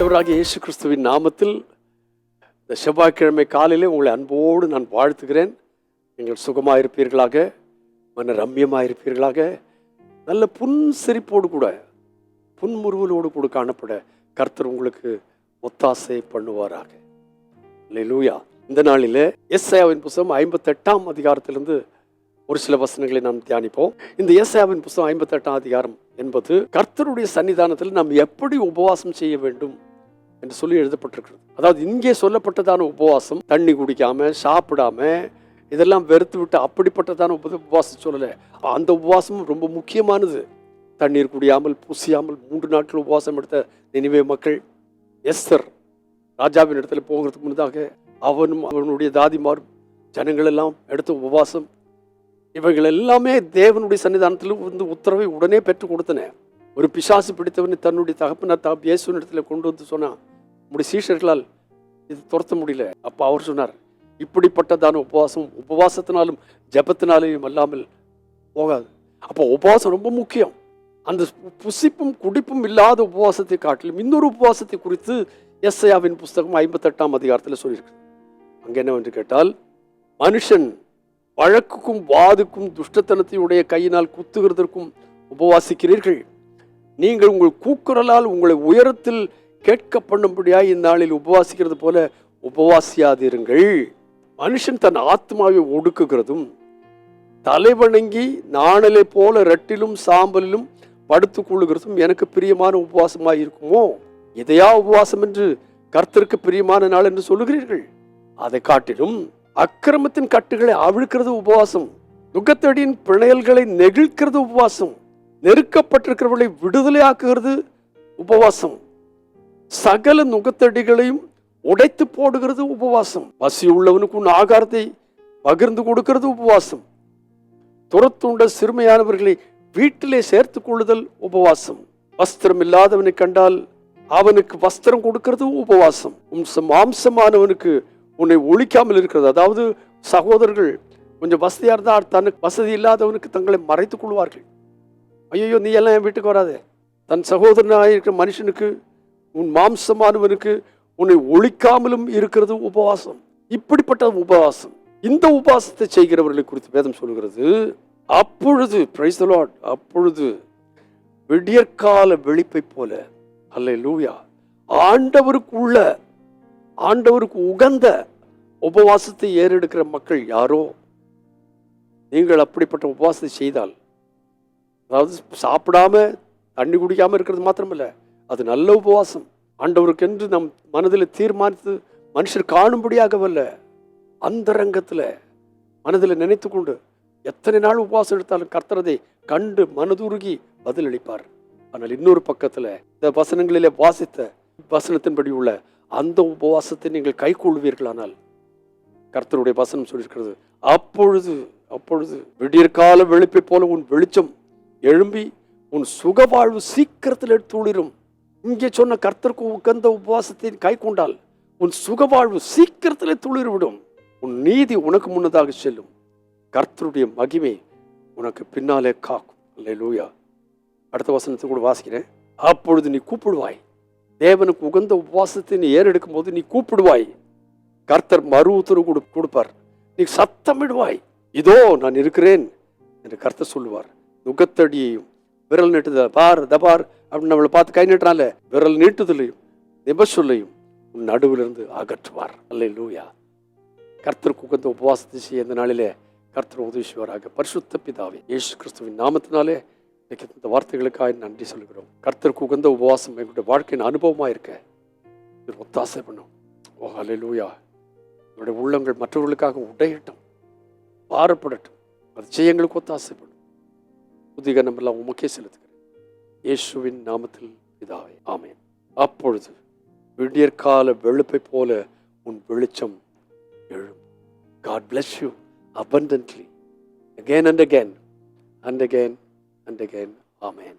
ஆண்டவராக இயேசு கிறிஸ்துவின் நாமத்தில் இந்த செவ்வாய்க்கிழமை காலையிலே உங்களை அன்போடு நான் வாழ்த்துகிறேன். நீங்கள் சுகமாக இருப்பீர்களாக மன ரம்யமாக இருப்பீர்களாக நல்ல புன் சிரிப்போடு கூட புன்முறுவலோடு கூட காணப்பட கர்த்தர் உங்களுக்கு ஒத்தாசை பண்ணுவாராக. லூயா இந்த நாளில் எஸ்ஐயாவின் புஸ்தகம் ஐம்பத்தெட்டாம் அதிகாரத்திலிருந்து ஒரு சில வசனங்களை நாம் தியானிப்போம். இந்த ஏசாயாவின் புஸ்தகம் ஐம்பத்தெட்டாம் அதிகாரம் என்பது கர்த்தருடைய சன்னிதானத்தில் நாம் எப்படி உபவாசம் செய்ய வேண்டும் என்று சொல்லி எழுதப்பட்டிருக்கிறது. அதாவது இங்கே சொல்லப்பட்டதான உபவாசம் தண்ணி குடிக்காம சாப்பிடாம இதெல்லாம் வெறுத்து விட்டு அப்படிப்பட்டதான உப உபவாசம் சொல்லலை. அந்த உபவாசம் ரொம்ப முக்கியமானது. தண்ணீர் குடியாமல் புசியாமல் மூன்று நாட்கள் உபவாசம் எடுத்த நினைவே மக்கள் எஸ்தர் ராஜாவின் இடத்துல போகிறதுக்கு முன்னதாக அவனும் அவனுடைய தாதிமாரும் ஜனங்களெல்லாம் எடுத்த உபவாசம். இவைகள் எல்லாமே தேவனுடைய சன்னிதானத்தில் வந்து உத்தரவை உடனே பெற்றுக் கொடுத்தன. ஒரு பிசாசு பிடித்தவனை தன்னுடைய தகப்பனார் தா இயேசுவின் இடத்துல கொண்டு வந்து சொன்னான் நம்முடைய சீஷர்களால் இது துரத்த முடியல. அப்போ அவர் சொன்னார் இப்படிப்பட்டதான உபவாசம் உபவாசத்தினாலும் ஜெபத்தினாலையும் அல்லாமல் போகாது. அப்போ உபவாசம் ரொம்ப முக்கியம். அந்த புசிப்பும் குடிப்பும் இல்லாத உபவாசத்தை காட்டிலும் இன்னொரு உபவாசத்தை குறித்து எஸ்ஐயாவின் புஸ்தகம் ஐம்பத்தெட்டாம் அதிகாரத்தில் சொல்லியிருக்கு. அங்கே என்னவென்று கேட்டால் மனுஷன் வழக்குக்கும் வாதுக்கும் துஷ்டத்தனத்தையுடைய கையினால் குத்துகிறதற்கும் உபவாசிக்கிறீர்கள். நீங்கள் உங்கள் கூக்குரலால் உங்களை உயரத்தில் கேட்க பண்ணும்படியாய் இந்நாளில் உபவாசிக்கிறது போல உபவாசியாதிருங்கள். மனுஷன் தன் ஆத்மாவை ஒடுக்குகிறதும் தலைவணங்கி நாணலை போல ரெட்டிலும் சாம்பலிலும் படுத்துக் கொள்ளுகிறதும் எனக்கு பிரியமான உபவாசமாக இருக்குமோ? இதையா உபவாசம் என்று கர்த்தருக்கு பிரியமான நாள் என்று சொல்லுகிறீர்கள்? அதை காட்டிலும் அக்கிரமத்தின் கட்டுகளை அவிழ்க்கிறது உபவாசம் துக்கத்தடியின் பிணையல்களை நெகிழ்க்கிறது உபவாசம் நெருக்கப்பட்டிருக்கிறவர்களை விடுதலையாக்குகிறது உபவாசம். சகல நுகத்தடிகளையும் உடைத்து போடுகிறது உபவாசம். பசி உள்ளவனுக்கு உன் ஆகாரத்தை பகிர்ந்து கொடுக்கிறது உபவாசம். துரத்துண்ட சிறுமையானவர்களை வீட்டிலே சேர்த்துக் கொள்ளுதல் உபவாசம். வஸ்திரம் இல்லாதவனை கண்டால் அவனுக்கு வஸ்திரம் கொடுக்கிறது உபவாசம். மாம்சமானவனுக்கு உன்னை ஒழிக்காமல் இருக்கிறது. அதாவது சகோதரர்கள் கொஞ்சம் வசதியாக இருந்தால் தனக்கு வசதி இல்லாதவனுக்கு தங்களை மறைத்துக் கொள்வார்கள். ஐயோ நீ எல்லாம் என் வீட்டுக்கு வராதே. தன் சகோதரனாக இருக்கிற மனுஷனுக்கு உன் மாம்சமானவனுக்கு உன்னை ஒழிக்காமலும் இருக்கிறது உபவாசம். இப்படிப்பட்ட உபவாசம். இந்த உபவாசத்தை செய்கிறவர்களை குறித்து வேதம் சொல்கிறது அப்பொழுது பிரைஸ் லார்ட் அப்பொழுது விடியற்கால வெளிப்பை போல அல்ல லூயா ஆண்டவருக்கு உள்ள ஆண்டவருக்கு உகந்த உபவாசத்தை ஏறெடுக்கிற மக்கள் யாரோ? நீங்கள் அப்படிப்பட்ட உபவாசத்தை செய்தால் அதாவது சாப்பிடாம தண்ணி குடிக்காமல் இருக்கிறது மாத்திரமில்ல அது நல்ல உபவாசம். ஆண்டவருக்கென்று நம் மனதில் தீர்மானித்து மனுஷர் காணும்படியாகவல்ல அந்த ரங்கத்தில் மனதில் நினைத்து கொண்டு எத்தனை நாள் உபவாசம் எடுத்தாலும் கர்த்தரதை கண்டு மனதுருகி பதிலளிப்பார். ஆனால் இன்னொரு பக்கத்தில் இந்த வசனங்களிலே வாசித்த வசனத்தின்படி உள்ள அந்த உபவாசத்தை நீங்கள் கை கொள்வீர்களானால் கர்த்தருடைய வசனம் சொல்லியிருக்கிறது அப்பொழுது அப்பொழுது விடியற்கால வெளிப்பை போல உன் வெளிச்சம் எழும்பி உன் சுகவாழ்வு சீக்கிரத்தில் எடுத்துளிரும் இங்கே சொன்ன கர்த்தருக்கு உகந்த உபவாசத்தை கை கொண்டால் உன் சுகவாழ்வு சீக்கிரத்தில் துளிர்விடும் உன் நீதி உனக்கு முன்னதாக செல்லும். கர்த்தருடைய மகிமை உனக்கு பின்னாலே காக்கும். அல்ல லூயா அடுத்த வசனத்தை கூட வாசிக்கிறேன். அப்பொழுது நீ கூப்பிடுவாய். தேவனுக்கு உகந்த உபவாசத்தை நீ ஏறெடுக்கும் போது நீ கூப்பிடுவாய். கர்த்தர் மறு உத்தரவு கொடு கொடுப்பார். நீ சத்தமிடுவாய். இதோ நான் இருக்கிறேன் என்று கர்த்தர் சொல்லுவார். நுகத்தடியையும் விரல் நீட்டுதல் பார் தபார் அப்படின்னு நம்மளை பார்த்து கை நீட்டுறான்ல விரல் நீட்டுதலையும் நிபசொல்லையும் உன் நடுவிலிருந்து அகற்றுவார். அல்ல லூயா கர்த்தருக்கு உகந்த உபவாசத்தை செய்ய இந்த நாளிலே கர்த்தர் உதவி பரிசுத்த பிதாவே இயேசு கிறிஸ்துவின் நாமத்தினாலே இன்னைக்கு இந்த வார்த்தைகளுக்காக நன்றி சொல்கிறோம் கர்த்தருக்கு உகந்த உபவாசம் எங்களுடைய வாழ்க்கையின் அனுபவமாக இருக்க ஒத்தாசை பண்ணும். ஓ அல்ல லூயா என்னுடைய உள்ளங்கள் மற்றவர்களுக்காக உடையட்டும் பாரப்படட்டும். அது செய்ய எங்களுக்கு ஒத்தாசை பண்ணும். புதிய உமக்கே செலுத்துகிறேன் இயேசுவின் நாமத்தில் இதாவே ஆமேன் அப்பொழுது விடியற்கால வெளுப்பை போல உன் வெளிச்சம் எழும் God bless you abundantly again and again and again and again. Amen.